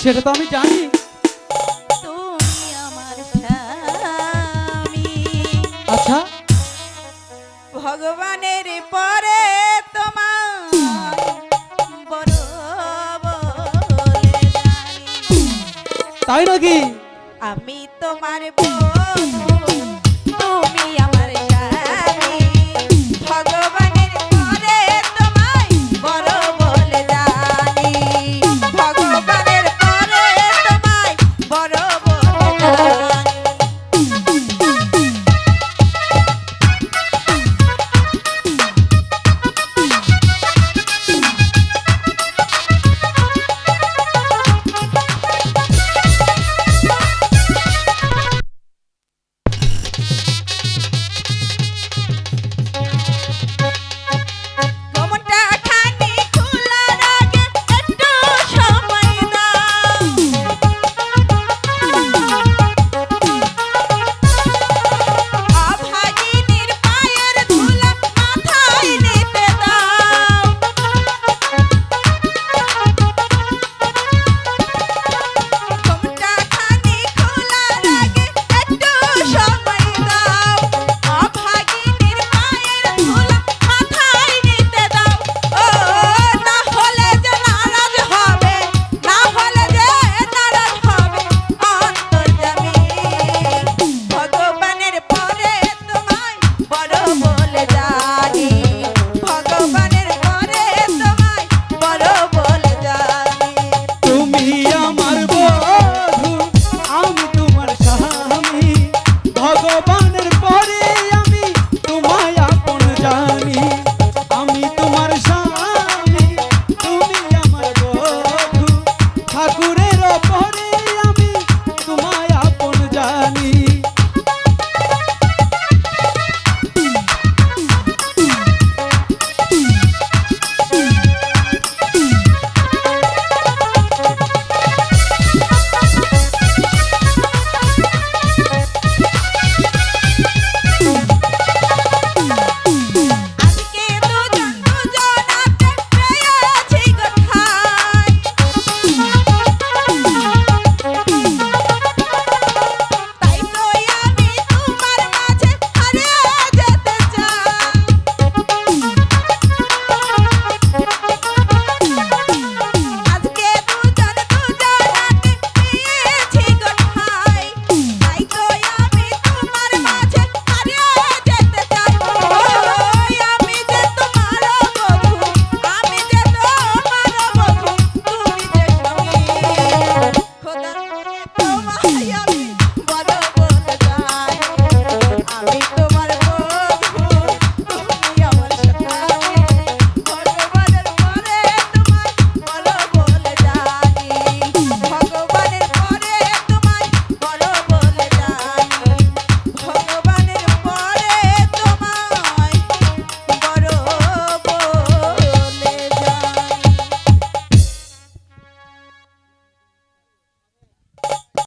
সেটা তো আমি জানি। তুমি আমার আচ্ছা। ভগবানের পরে তোমার তাই নাকি? আমি তোমার বধূ body.